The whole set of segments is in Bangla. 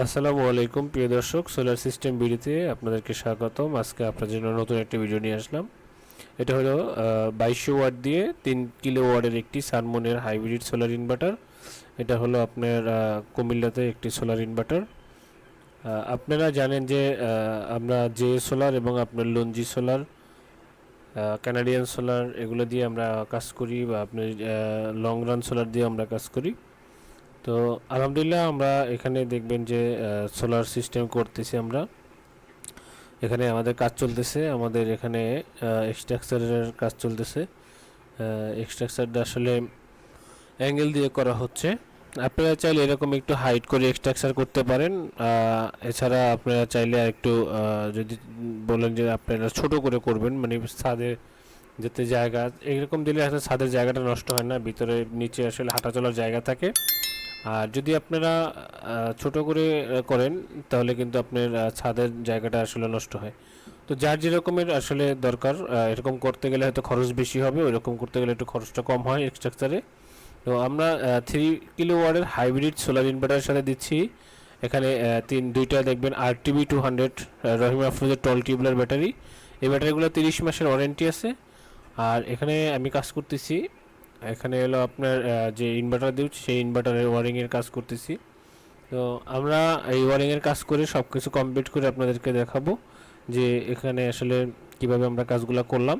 আসসালামু আলাইকুম, প্রিয় দর্শক। সোলার সিস্টেম ভিডিওতে আপনাদেরকে স্বাগতম। আজকে আপনার জন্য নতুন একটি ভিডিও নিয়ে আসলাম। এটা হলো বাইশশো ওয়াট দিয়ে তিন কিলো ওয়াটের একটি সানমনের হাইব্রিড সোলার ইনভার্টার এটা হলো আপনার কুমিল্লাতে একটি সোলার ইনভার্টার আপনারা জানেন যে আমরা জে সোলার এবং আপনার লঞ্জি সোলার কানাডিয়ান সোলার এগুলো দিয়ে আমরা কাজ করি বা আপনার লং রান সোলার দিয়ে আমরা কাজ করি। তো আলহামদুলিল্লাহ আমরা এখানে দেখবেন যে সোলার সিস্টেম করতেছি আমরা। এখানে আমাদের কাজ চলতেছে, আমাদের এখানে এক্সট্রাকচারের কাজ চলতেছে। এক্সট্রাকচারটা আসলে অ্যাঙ্গেল দিয়ে করা হচ্ছে। আপনারা চাইলে এরকম একটু হাইট করে এক্সট্রাকচার করতে পারেন। এছাড়া আপনারা চাইলে একটু যদি বলেন যে আপনারা ছোট করে করবেন মানে ছাদে যেতে জায়গা, এরকম দিলে আসলে ছাদের জায়গাটা নষ্ট হয় না, ভিতরে, নিচে আসলে হাঁটা চলার জায়গা থাকে। আর যদি আপনারা ছোট করে করেন, তাহলে কিন্তু আপনার ছাদের জায়গাটা আসলে নষ্ট হয়। তো যার যেরকমের আসলে দরকার এরকম করতে গেলে হয়তো খরচ বেশি হবে, ওইরকম করতে গেলে একটু খরচটা কম হয় স্ট্রাকচারে তো আমরা থ্রি কিলো ওয়ার্ডের হাইব্রিড সোলার ইনভার্টারের সাথে দিচ্ছি। এখানে তিন, দুইটা দেখবেন আর টিভি টু হান্ড্রেড রহিমা আফরোজের টল টিউবলার ব্যাটারি এই ব্যাটারিগুলো তিরিশ মাসের ওয়ারেন্টি আছে। আর এখানে আমি কাজ করতেছি এখানে হলো আপনার যে ইনভার্টার দিচ্ছি সেই ইনভার্টারের ওয়ারিংয়ের কাজ করতেছি। তো আমরা এই ওয়ারিংয়ের কাজ করে সব কিছু কমপ্লিট করে আপনাদেরকে দেখাবো যে এখানে আসলে কীভাবে আমরা কাজগুলো করলাম।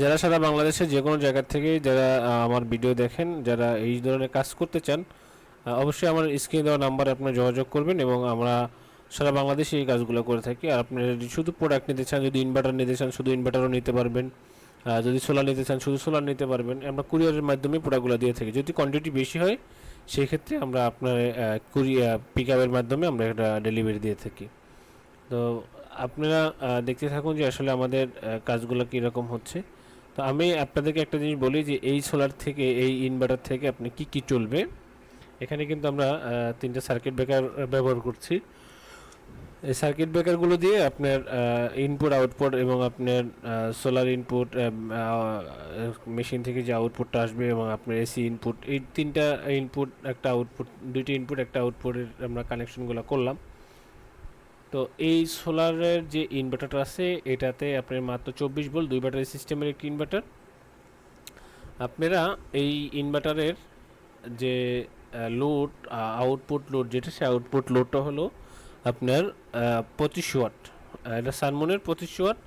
যারা সারা বাংলাদেশের যে কোনো জায়গা থেকে যারা আমার ভিডিও দেখেন, যারা এই ধরনের কাজ করতে চান অবশ্যই আমার স্ক্রিনে দেওয়া নাম্বারে আপনারা যোগাযোগ করবেন এবং আমরা সারা বাংলাদেশে এই কাজগুলো করে থাকি। আর আপনারা যদি শুধু প্রোডাক্ট নিতে চান, যদি ইনভার্টার নিতে চান, শুধু ইনভার্টারও নিতে পারবেন। যদি সোলার নিতে চান, শুধু সোলার নিতে পারবেন। আমরা কুরিয়ারের মাধ্যমে প্রোডাক্টগুলো দিয়ে থাকি। যদি কোয়ান্টিটি বেশি হয় সেই ক্ষেত্রে আমরা আপনার কুরিয়া পিক আপের মাধ্যমে আমরা একটা ডেলিভারি দিয়ে থাকি। তো আপনারা দেখতে থাকুন যে আসলে আমাদের কাজগুলো কীরকম হচ্ছে। তো আমি আপনাদেরকে একটা জিনিস বলি যে, এই সোলার থেকে, এই ইনভার্টার থেকে আপনি কি কি চলবে। এখানে কিন্তু আমরা তিনটা সার্কিট ব্রেকার ব্যবহার করছি। এই সার্কিট ব্রেকারগুলো দিয়ে আপনার ইনপুট আউটপুট এবং আপনার সোলার ইনপুট মেশিন থেকে যে আউটপুটটা আসবে এবং আপনার এসি ইনপুট এই তিনটা ইনপুট একটা আউটপুট দুইটি ইনপুট একটা আউটপুটের আমরা কানেকশনগুলো করলাম। তো এই সোলারের যে ইনভার্টারটা আছে, এটাতে আপনার মাত্র চব্বিশ ভোল্ট দুই ব্যাটারি সিস্টেমের একটি ইনভার্টার আপনারা এই ইনভার্টারের যে লোড আউটপুট লোড যেটা সে আউটপুট লোডটা হলো আপনার পঁচিশ ওয়াট। এটা সানমনের পঁচিশ ওয়াট।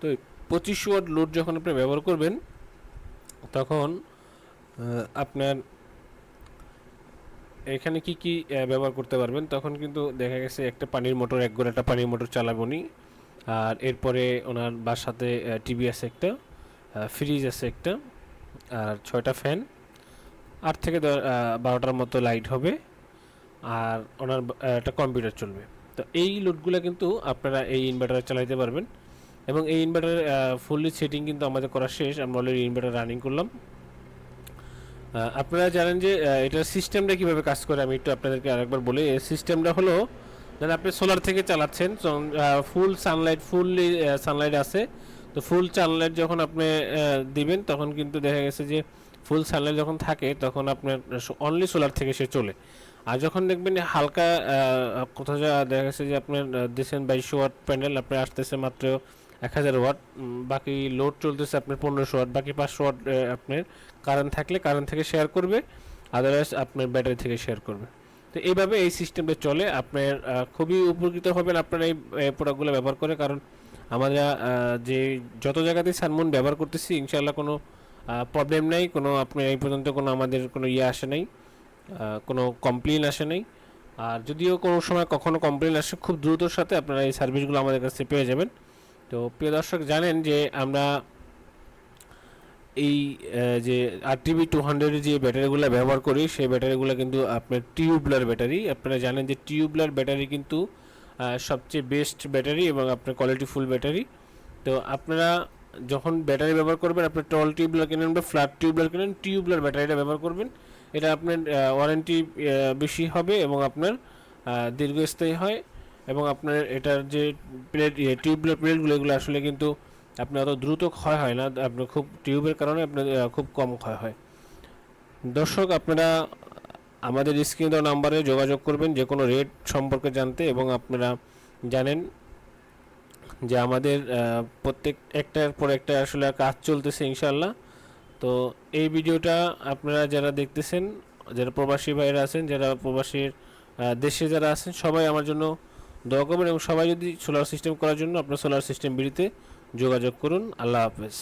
তো পঁচিশ ওয়াট লোড যখন আপনি ব্যবহার করবেন, তখন আপনার এখানে কি কি ব্যবহার করতে পারবেন, তখন কিন্তু দেখা গেছে একটা পানির মোটর, এক গোড়া একটা পানির মোটর চালাবনি আর এরপরে ওনার বাসাতে টিভি আছে একটা ফ্রিজ আছে একটা, আর ছয়টা ফ্যান। আট থেকে বারোটার মতো লাইট হবে। আর ওনার একটা কম্পিউটার চলবে। তো এই লোডগুলো কিন্তু আপনারা এই ইনভার্টারে চালাইতে পারবেন। এবং এই ইনভার্টারের ফুললি সেটিং কিন্তু আমাদের করা শেষ। আমরা অলরেডি ইনভার্টার রানিং করলাম। আপনারা জানেন যে এটার সিস্টেমটা কীভাবে কাজ করে? আমি একটু আপনাদেরকে আরেকবার বলি। এই সিস্টেমটা হলো, ধরেন আপনি সোলার থেকে চালাচ্ছেন ফুল সানলাইট ফুললি সানলাইট আছে। তো ফুল সানলাইট যখন আপনি দিবেন, তখন কিন্তু দেখা গেছে যে ফুল সানলাইট যখন থাকে, তখন আপনার অনলি সোলার থেকে সে চলে। আর যখন দেখবেন হালকা কোথাও যা দেখা গেছে যে আপনার দিচ্ছেন বাইশশো ওয়াট প্যান্ডেল আপনার আসতেছে মাত্র এক হাজার ওয়াট বাকি লোড চলতেছে আপনার পনেরোশো ওয়াট, বাকি পাঁচশো ওয়াট আপনার কারেন্ট থাকলে কারেন্ট থেকে শেয়ার করবে আদারওয়াইজ আপনার ব্যাটারি থেকে শেয়ার করবে। তো এইভাবে এই সিস্টেমটা চলে, আপনার খুবই উপকৃত হবেন আপনার এই প্রোডাক্টগুলো ব্যবহার করে, কারণ আমরা যে যত জায়গাতে সানমুন ব্যবহার করতেছি ইনশাল্লাহ কোনো প্রবলেম নেই, কোনো আপনার এই পর্যন্ত কোনো আমাদের কোনো ইয়ে আসে নাই। কোনো কমপ্লেন আসে নাই। আর যদিও কোনো সময় কখনো কমপ্লেন আসে, খুব দ্রুতর সাথে আপনারা এই সার্ভিসগুলো আমাদের কাছে পেয়ে যাবেন। তো প্রিয় দর্শক, জানেন যে আমরা এই যে আর টিভি টু হান্ড্রেডের যে ব্যাটারিগুলো ব্যবহার করি, সেই ব্যাটারিগুলো কিন্তু আপনার টিউবলার ব্যাটারি আপনারা জানেন যে টিউবলার ব্যাটারি কিন্তু সবচেয়ে বেস্ট ব্যাটারি এবং আপনার কোয়ালিটি ফুল ব্যাটারি তো আপনারা যখন ব্যাটারি ব্যবহার করবেন, আপনার টল টিউবলার কিনেন বা ফ্ল্যাট টিউবলার কিনেন টিউবলার ব্যাটারিটা ব্যবহার করবেন। এটা আপনার ওয়ারেন্টি বেশি হবে এবং আপনার দীর্ঘস্থায়ী হয় এবং আপনার এটার যে প্লেট টিউবলার প্লেটগুলো এগুলো আসলে কিন্তু আপনার অত দ্রুত ক্ষয় হয় না। আপনার খুব টিউবের কারণে আপনার খুব কম ক্ষয় হয়। দর্শক, আপনারা আমাদের স্ক্রিন দেওয়া নাম্বারে যোগাযোগ করবেন, যে কোনো রেট সম্পর্কে জানতে এবং আপনারা জানেন যে আমাদের প্রত্যেক, একটার পর একটা আসলে কাজ চলতেছে ইনশাল্লাহ তো এই ভিডিওটা আপনারা যারা দেখতেছেন, যারা প্রবাসী ভাইরা আছেন, যারা প্রবাসীর দেশে যারা আছেন, সবাই আমার জন্য দোয়া করবেন এবং সবাই যদি সোলার সিস্টেম করার জন্য আপনার সোলার সিস্টেম বিড়িতে যোগাযোগ করুন। আল্লাহ হাফেজ।